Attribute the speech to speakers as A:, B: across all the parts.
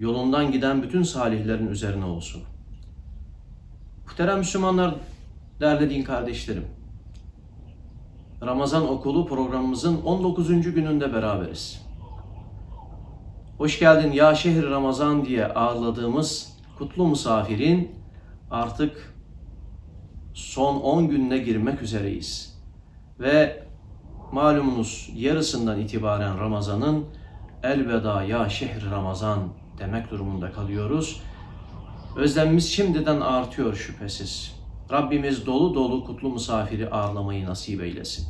A: Yolundan giden bütün salihlerin üzerine olsun. Muhterem Müslümanlar, değerli din kardeşlerim. Ramazan okulu programımızın 19. gününde beraberiz. Hoş geldin ya şehir Ramazan diye ağırladığımız kutlu misafirin artık son 10 gününe girmek üzereyiz. Ve malumunuz yarısından itibaren Ramazan'ın elveda ya şehir Ramazan demek durumunda kalıyoruz. Özlemimiz şimdiden artıyor şüphesiz. Rabbimiz dolu dolu kutlu misafiri ağırlamayı nasip eylesin.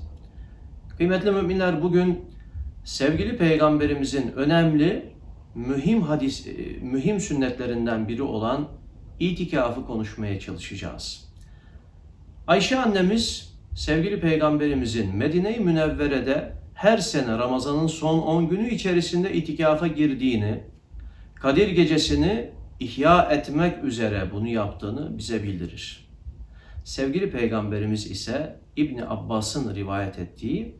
A: Kıymetli müminler bugün sevgili peygamberimizin önemli, mühim hadis, e, mühim sünnetlerinden biri olan itikafı konuşmaya çalışacağız. Ayşe annemiz sevgili peygamberimizin Medine-i Münevvere'de her sene Ramazan'ın son 10 günü içerisinde itikafa girdiğini, Kadir gecesini ihya etmek üzere bunu yaptığını bize bildirir. Sevgili peygamberimiz ise İbni Abbas'ın rivayet ettiği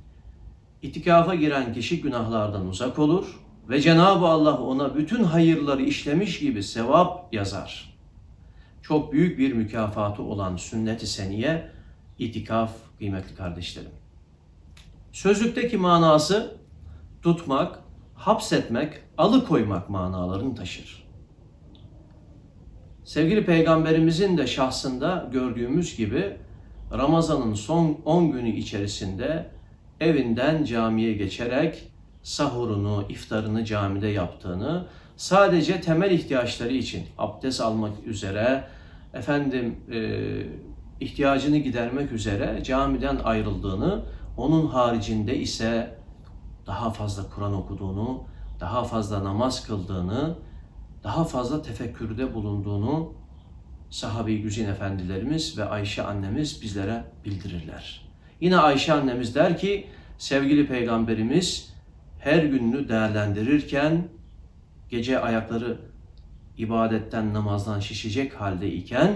A: itikafa giren kişi günahlardan uzak olur ve Cenab-ı Allah ona bütün hayırları işlemiş gibi sevap yazar. Çok büyük bir mükafatı olan sünnet-i seniye itikaf kıymetli kardeşlerim. Sözlükteki manası tutmak, hapsetmek, alıkoymak manalarını taşır. Sevgili peygamberimizin de şahsında gördüğümüz gibi Ramazan'ın son 10 günü içerisinde evinden camiye geçerek sahurunu, iftarını camide yaptığını, sadece temel ihtiyaçları için abdest almak üzere, efendim e, ihtiyacını gidermek üzere camiden ayrıldığını, onun haricinde ise daha fazla Kur'an okuduğunu, daha fazla namaz kıldığını, daha fazla tefekkürde bulunduğunu sahabe-i güzin efendilerimiz ve Ayşe annemiz bizlere bildirirler. Yine Ayşe annemiz der ki sevgili peygamberimiz her gününü değerlendirirken gece ayakları ibadetten namazdan şişecek halde iken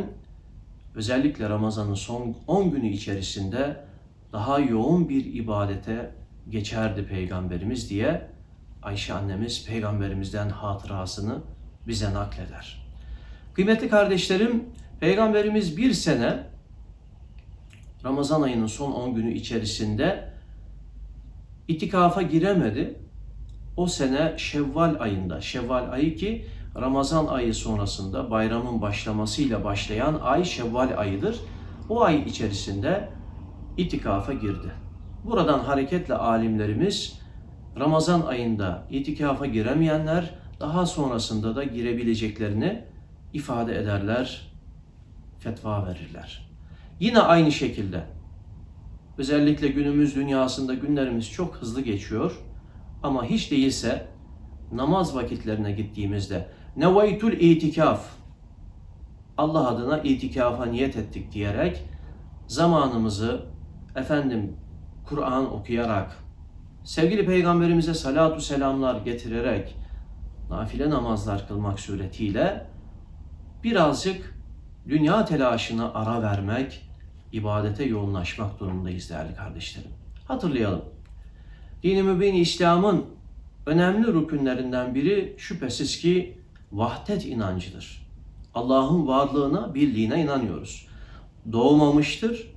A: özellikle Ramazan'ın son 10 günü içerisinde daha yoğun bir ibadete geçerdi peygamberimiz diye Ayşe annemiz peygamberimizden hatırasını bize nakleder. Kıymetli kardeşlerim, Peygamberimiz bir sene Ramazan ayının son 10 günü içerisinde itikafa giremedi. O sene Şevval ayında, Şevval ayı ki Ramazan ayı sonrasında bayramın başlamasıyla başlayan ay Şevval ayıdır. O ay içerisinde itikafa girdi. Buradan hareketle alimlerimiz Ramazan ayında itikafa giremeyenler daha sonrasında da girebileceklerini ifade ederler, fetva verirler. Yine aynı şekilde özellikle günümüz dünyasında günlerimiz çok hızlı geçiyor ama hiç değilse namaz vakitlerine gittiğimizde nevaytul itikaf Allah adına itikafa niyet ettik diyerek zamanımızı efendim Kur'an okuyarak sevgili peygamberimize salatu selamlar getirerek nafile namazlar kılmak suretiyle birazcık dünya telaşına ara vermek, ibadete yoğunlaşmak durumundayız değerli kardeşlerim. Hatırlayalım. Dini mübin İslam'ın önemli rükünlerinden biri şüphesiz ki vahdet inancıdır. Allah'ın varlığına, birliğine inanıyoruz. Doğmamıştır,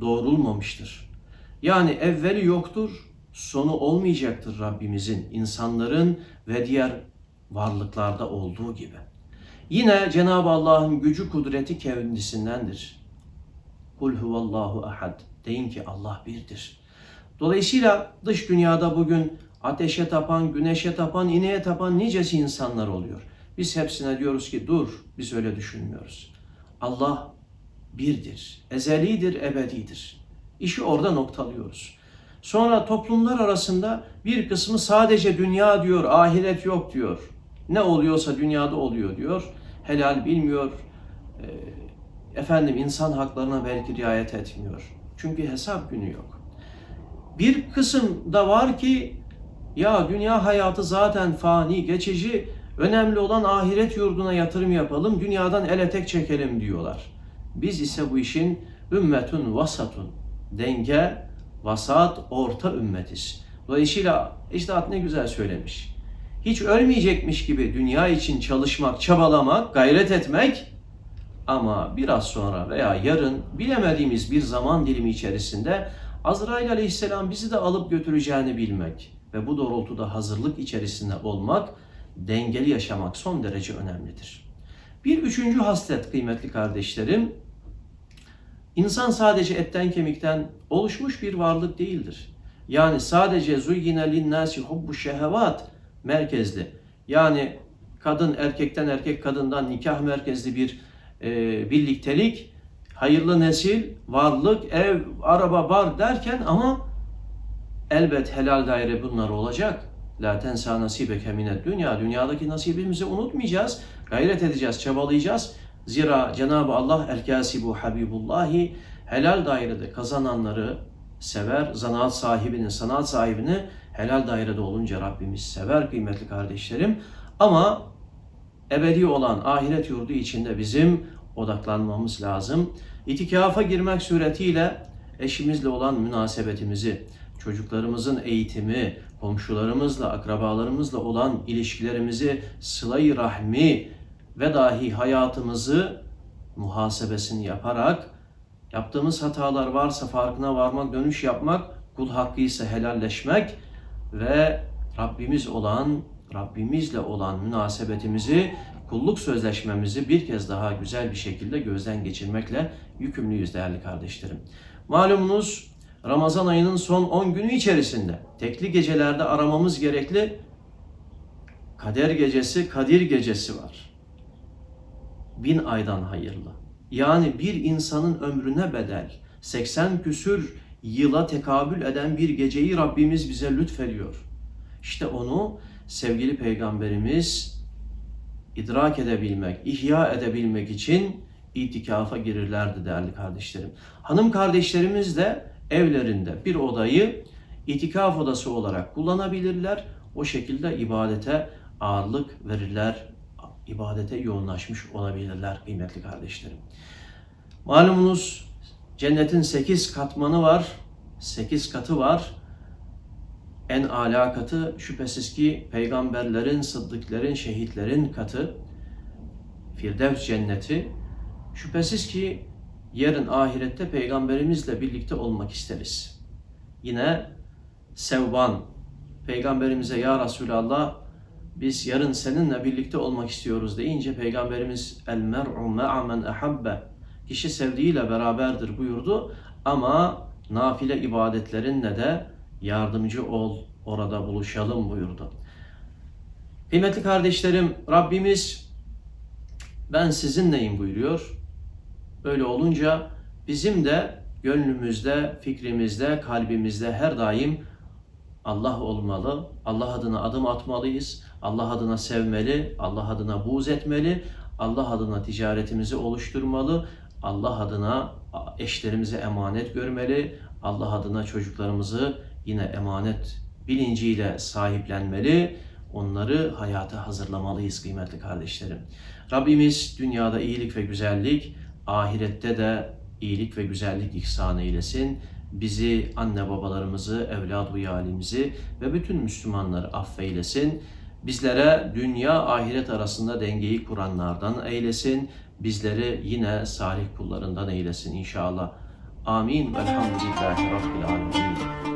A: doğrulmamıştır. Yani evveli yoktur, sonu olmayacaktır Rabbimizin, insanların ve diğer varlıklarda olduğu gibi. Yine Cenab-ı Allah'ın gücü kudreti kendisindendir. Kul huvallahu ahad. Deyin ki Allah birdir. Dolayısıyla dış dünyada bugün ateşe tapan, güneşe tapan, ineğe tapan nicesi insanlar oluyor. Biz hepsine diyoruz ki dur, biz öyle düşünmüyoruz. Allah birdir, ezelidir, ebedidir. İşi orada noktalıyoruz. Sonra toplumlar arasında bir kısmı sadece dünya diyor, ahiret yok diyor. Ne oluyorsa dünyada oluyor diyor. Helal bilmiyor. Ee, efendim insan haklarına belki riayet etmiyor. Çünkü hesap günü yok. Bir kısım da var ki ya dünya hayatı zaten fani, geçici, önemli olan ahiret yurduna yatırım yapalım, dünyadan ele tek çekelim diyorlar. Biz ise bu işin ümmetun vasatun, denge, vasat, orta ümmetiz. Dolayısıyla İcdat ne güzel söylemiş. Hiç ölmeyecekmiş gibi dünya için çalışmak, çabalamak, gayret etmek ama biraz sonra veya yarın bilemediğimiz bir zaman dilimi içerisinde Azrail aleyhisselam bizi de alıp götüreceğini bilmek ve bu doğrultuda hazırlık içerisinde olmak, dengeli yaşamak son derece önemlidir. Bir üçüncü haslet kıymetli kardeşlerim, insan sadece etten kemikten oluşmuş bir varlık değildir. Yani sadece zuyyine linnâsi hubbu şehevat merkezli. Yani kadın erkekten erkek kadından nikah merkezli bir e, birliktelik, hayırlı nesil, varlık, ev, araba, bar derken ama elbet helal daire bunlar olacak. La tensa nasibeke minet dünya. Dünyadaki nasibimizi unutmayacağız. Gayret edeceğiz, çabalayacağız. Zira Cenab-ı Allah el kasibu habibullahi helal dairede kazananları sever. Zanaat sahibinin, sanat sahibini helal dairede olunca Rabbimiz sever kıymetli kardeşlerim. Ama ebedi olan ahiret yurdu içinde bizim odaklanmamız lazım. İtikafa girmek suretiyle eşimizle olan münasebetimizi, çocuklarımızın eğitimi, komşularımızla, akrabalarımızla olan ilişkilerimizi, sıla-i rahmi ve dahi hayatımızı muhasebesini yaparak yaptığımız hatalar varsa farkına varmak, dönüş yapmak, kul hakkıysa helalleşmek ve Rabbimiz olan, Rabbimizle olan münasebetimizi, kulluk sözleşmemizi bir kez daha güzel bir şekilde gözden geçirmekle yükümlüyüz değerli kardeşlerim. Malumunuz Ramazan ayının son 10 günü içerisinde tekli gecelerde aramamız gerekli Kader gecesi, Kadir gecesi var. Bin aydan hayırlı. Yani bir insanın ömrüne bedel 80 küsür yıla tekabül eden bir geceyi Rabbimiz bize lütfediyor. İşte onu sevgili peygamberimiz idrak edebilmek, ihya edebilmek için itikafa girirlerdi değerli kardeşlerim. Hanım kardeşlerimiz de evlerinde bir odayı itikaf odası olarak kullanabilirler. O şekilde ibadete ağırlık verirler, ibadete yoğunlaşmış olabilirler kıymetli kardeşlerim. Malumunuz cennetin sekiz katmanı var, sekiz katı var. En âlâ katı şüphesiz ki peygamberlerin, sıddıkların, şehitlerin katı. Firdevs cenneti. Şüphesiz ki yarın ahirette peygamberimizle birlikte olmak isteriz. Yine Sevban peygamberimize ya Resulallah biz yarın seninle birlikte olmak istiyoruz deyince peygamberimiz el mer'u ma'a men ahabbe kişi sevdiğiyle beraberdir buyurdu ama nafile ibadetlerinle de yardımcı ol orada buluşalım buyurdu. Kıymetli kardeşlerim Rabbimiz ben sizinleyim buyuruyor. Öyle olunca bizim de gönlümüzde, fikrimizde, kalbimizde her daim Allah olmalı. Allah adına adım atmalıyız. Allah adına sevmeli, Allah adına buğz etmeli, Allah adına ticaretimizi oluşturmalı, Allah adına eşlerimize emanet görmeli, Allah adına çocuklarımızı yine emanet bilinciyle sahiplenmeli, onları hayata hazırlamalıyız kıymetli kardeşlerim. Rabbimiz dünyada iyilik ve güzellik, ahirette de iyilik ve güzellik ihsan eylesin. Bizi, anne babalarımızı, evlad-ı yalimizi ve bütün Müslümanları affeylesin. Bizlere dünya ahiret arasında dengeyi kuranlardan eylesin. Bizleri yine salih kullarından eylesin inşallah. Amin. Velhamdülillahi Rabbil Alemin.